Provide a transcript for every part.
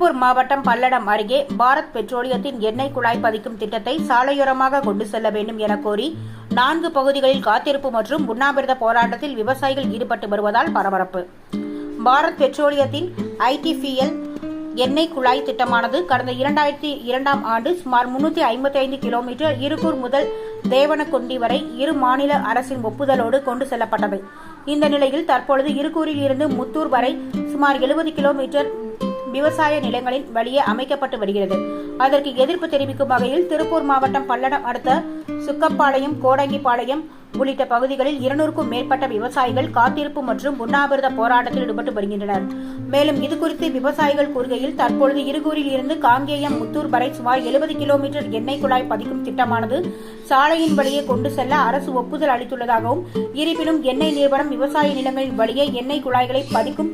திருப்பூர் மாவட்டம் பல்லடம் அருகே பாரத் பெட்ரோலியத்தின் எண்ணெய் குழாய் பதிக்கும் திட்டத்தை சாலையோரமாக கொண்டு செல்ல வேண்டும் என கோரி நான்கு பகுதிகளில் காத்திருப்பு மற்றும் உண்ணாவிரத போராட்டத்தில் விவசாயிகள் ஈடுபட்டு வருவதால் பரபரப்பு. பாரத் பெட்ரோலியத்தின் ஐடிபிஎல் எண்ணெய் குழாய் திட்டமானது கடந்த இரண்டாயிரத்தி இரண்டாம் ஆண்டு சுமார் முன்னூத்தி ஐம்பத்தி ஐந்து கிலோமீட்டர் இருக்கூர் முதல் தேவனக்கொண்டி வரை இரு மாநில அரசின் ஒப்புதலோடு கொண்டு செல்லப்பட்டது. இந்த நிலையில் தற்பொழுது இருக்கூரில் இருந்து முத்தூர் வரை சுமார் எழுபது கிலோமீட்டர் விவசாய நிலங்களின் வழியே அமைக்கப்பட்டு வருகிறது. அதற்கு எதிர்ப்பு தெரிவிக்கும் வகையில் திருப்பூர் மாவட்டம் பல்லடம் அடுத்த சுக்கப்பாளையம் கோடங்கிப்பாளையம் உள்ளிட்ட பகுதிகளில் இருநூறுக்கும் மேற்பட்ட விவசாயிகள் காத்திருப்பு மற்றும் உண்ணாவிரத போராட்டத்தில் ஈடுபட்டு வருகின்றனர். மேலும் இதுகுறித்து விவசாயிகள் கூறுகையில் தற்பொழுது இருகூரில் இருந்து காங்கேயம் முத்தூர் வரை சுமார் எழுபது கிலோமீட்டர் எண்ணெய் குழாய் பதிக்கும் திட்டமானது சாலையின் வழியே கொண்டு செல்ல அரசு ஒப்புதல் அளித்துள்ளதாகவும் இருப்பினும் எண்ணெய் நிறுவனம் விவசாய நிலங்களின் வழியே எண்ணெய் குழாய்களை பதிக்கும்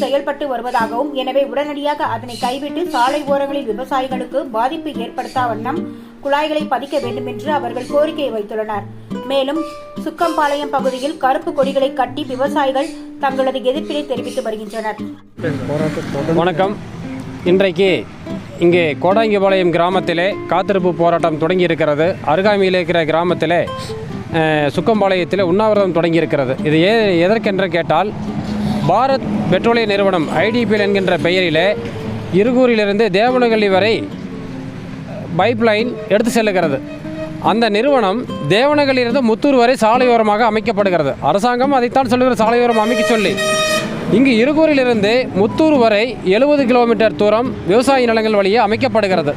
செயல்பட்டு வருவதாகவும் எனவே உடனடியாக அதனை கைவிட்டு சாலை ஓரங்களில் விவசாயிகளுக்கு பாதிப்பு ஏற்படுத்தா வண்ணம் குழாய்களை பதிக்க வேண்டும் என்று அவர்கள் கோரிக்கை வைத்துள்ளனர். மேலும் சுக்கம்பாளையம் பகுதியில் கருப்பு கொடிகளை கட்டி விவசாயிகள் தங்களது எதிர்ப்பினை தெரிவித்து வருகின்றனர். வணக்கம். இன்றைக்கு இங்கே கோடாங்கிபாளையம் கிராமத்திலே காத்திருப்பு போராட்டம் தொடங்கியிருக்கிறது. அருகாமையில் இருக்கிற கிராமத்திலே சுக்கம்பாளையத்தில் உண்ணாவிரதம் தொடங்கியிருக்கிறது. இது ஏ எதற்கென்று கேட்டால் பாரத் பெட்ரோலிய நிறுவனம் ஐடிபிஎல் என்கின்ற பெயரிலே இருகூரிலிருந்து தேவனகள்ளி வரை பைப்லைன் எடுத்து செல்லுகிறது. அந்த நிறுவனம் தேவனகலிலிருந்து முத்தூர் வரை சாலையோரமாக அமைக்கப்படுகிறது. அரசாங்கம் அதைத்தான் சொல்லுகிற சாலையோரம் அமைக்க சொல்லி. இங்கு இருகூரிலிருந்து முத்தூர் வரை எழுபது கிலோமீட்டர் தூரம் விவசாய நிலங்கள் வழியே அமைக்கப்படுகிறது.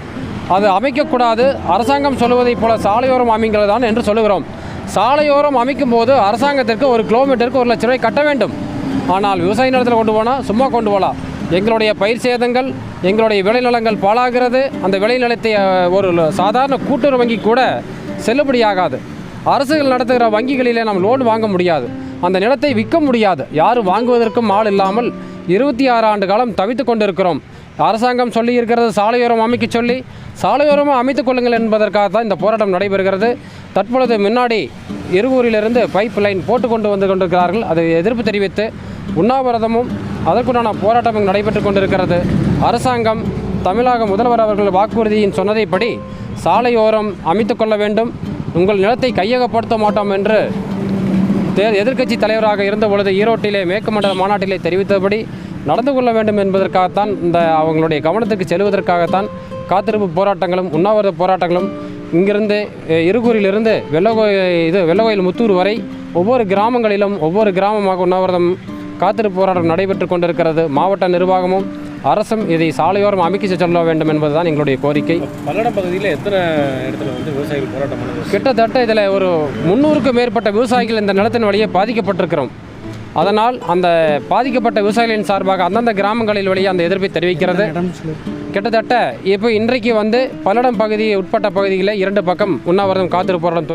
அது அமைக்கக்கூடாது அரசாங்கம் சொல்லுவதைப் போல சாலையோரம் அமைங்கள் தான் என்று சொல்லுகிறோம். சாலையோரம் அமைக்கும் போது அரசாங்கத்திற்கு ஒரு கிலோமீட்டருக்கு ஒரு லட்ச ரூபாய் கட்ட வேண்டும். ஆனால் விவசாய நிலத்தில் கொண்டு போனால் சும்மா கொண்டு போகலாம். எங்களுடைய பயிர் சேதங்கள் எங்களுடைய விளைநிலங்கள் பாழாகிறது. அந்த விளைநிலத்தை ஒரு சாதாரண கூட்டுறவு வங்கி கூட செல்லுபடியாகாது. அரசுகள் நடத்துகிற வங்கிகளிலே நாம் லோன் வாங்க முடியாது. அந்த நிலத்தை விற்க முடியாது. யாரும் வாங்குவதற்கும் ஆள் இல்லாமல் இருபத்தி ஆறு ஆண்டு காலம் தவித்து கொண்டிருக்கிறோம். அரசாங்கம் சொல்லி இருக்கிறது சாலையோரம் அமைக்க சொல்லி சாலையோரமாக அமைத்துக் கொள்ளுங்கள் என்பதற்காக தான் இந்த போராட்டம் நடைபெறுகிறது. தற்பொழுது முன்னாடி இருகூரிலிருந்து பைப் லைன் போட்டு கொண்டு வந்து கொண்டிருக்கிறார்கள். அதை எதிர்ப்பு தெரிவித்து உண்ணாவிரதமும் அதற்குண்டான போராட்டமும் நடைபெற்று கொண்டிருக்கிறது. அரசாங்கம் தமிழக முதல்வர் அவர்கள் வாக்குறுதியின் சொன்னதைப்படி சாலையோரம் அமைத்து கொள்ள வேண்டும். உங்கள் நிலத்தை கையகப்படுத்த மாட்டோம் என்று தே எதிர்க்கட்சி தலைவராக இருந்த பொழுது ஈரோட்டிலே மேற்கு மண்டல மாநாட்டிலே தெரிவித்தபடி நடந்து கொள்ள வேண்டும் என்பதற்காகத்தான் இந்த அவங்களுடைய கவனத்துக்கு செல்வதற்காகத்தான் காத்திருப்பு போராட்டங்களும் உண்ணாவிரத போராட்டங்களும் இங்கிருந்து இருகூரிலிருந்து வெள்ளகோயில் இது வெள்ளகோயில் முத்தூர் வரை ஒவ்வொரு கிராமங்களிலும் ஒவ்வொரு கிராமமாக உண்ணாவிரதம் காத்திருப்பு போராட்டம் நடைபெற்று கொண்டிருக்கிறது. மாவட்ட நிர்வாகமும் அரசும் இதை சாலையோரம் அமைக்க சொல்ல வேண்டும் என்பதுதான் எங்களுடைய கோரிக்கை. பல்லடம் பகுதியில் எத்தனை இடத்துல வந்து விவசாயிகள் போராட்டம் கிட்டத்தட்ட இதில் ஒரு முந்நூறுக்கும் மேற்பட்ட விவசாயிகள் இந்த நிலத்தின் வழியே பாதிக்கப்பட்டிருக்கிறோம். அதனால் அந்த பாதிக்கப்பட்ட விவசாயிகளின் சார்பாக அந்தந்த கிராமங்களில் வழியே அந்த எதிர்ப்பை தெரிவிக்கிறது. கிட்டத்தட்ட இப்போ இன்றைக்கு வந்து பல்லடம் பகுதி உட்பட்ட பகுதிகளில் இரண்டு பக்கம் உண்ணாவிரதம் காத்திருப்பு போராட்டம்